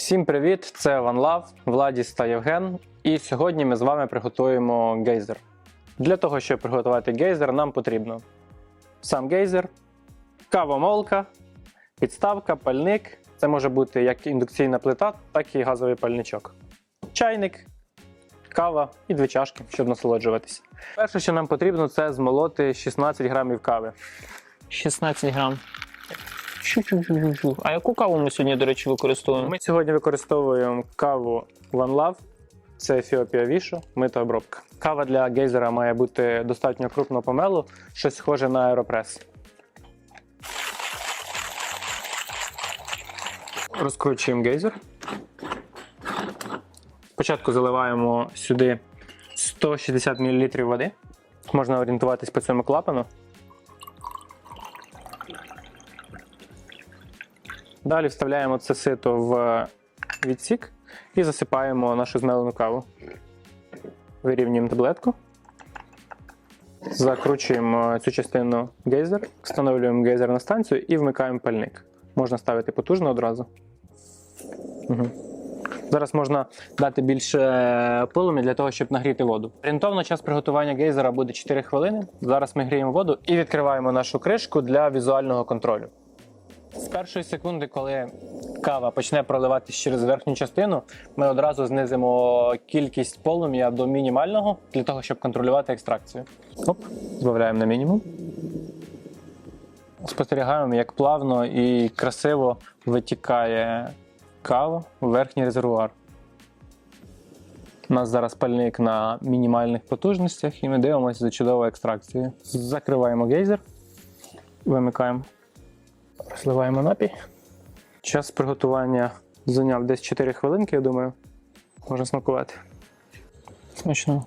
Всім привіт! Це OneLove, Владіс та Євген. І сьогодні ми з вами приготуємо гейзер. Для того, щоб приготувати гейзер, нам потрібно сам гейзер, кавомолка, підставка, пальник. Це може бути як індукційна плита, так і газовий пальничок. Чайник, кава і дві чашки, щоб насолоджуватися. Перше, що нам потрібно, це змолоти 16 грамів кави. 16 грам. А яку каву ми сьогодні, до речі, використовуємо? Ми сьогодні використовуємо каву One Love. Це Ефіопія Вішо, мита обробка. Кава для гейзера має бути достатньо крупного помелу, щось схоже на аеропрес. Розкручуємо гейзер. Спочатку заливаємо сюди 160 мл води. Можна орієнтуватись по цьому клапану. Далі вставляємо це сито в відсік і засипаємо нашу змелену каву. Вирівнюємо таблетку. Закручуємо цю частину гейзер, встановлюємо гейзер на станцію і вмикаємо пальник. Можна ставити потужно одразу. Угу. Зараз можна дати більше полум'я для того, щоб нагріти воду. Орієнтовно час приготування гейзера буде 4 хвилини. Зараз ми гріємо воду і відкриваємо нашу кришку для візуального контролю. З першої секунди, коли кава почне проливатись через верхню частину, ми одразу знизимо кількість полум'я до мінімального для того, щоб контролювати екстракцію. Оп, збавляємо на мінімум. Спостерігаємо, як плавно і красиво витікає кава в верхній резервуар. У нас зараз пальник на мінімальних потужностях, і ми дивимося за чудовою екстракцією. Закриваємо гейзер, вимикаємо. Розливаємо напій. Час приготування зайняв десь 4 хвилинки, я думаю. Можна смакувати. Смачно.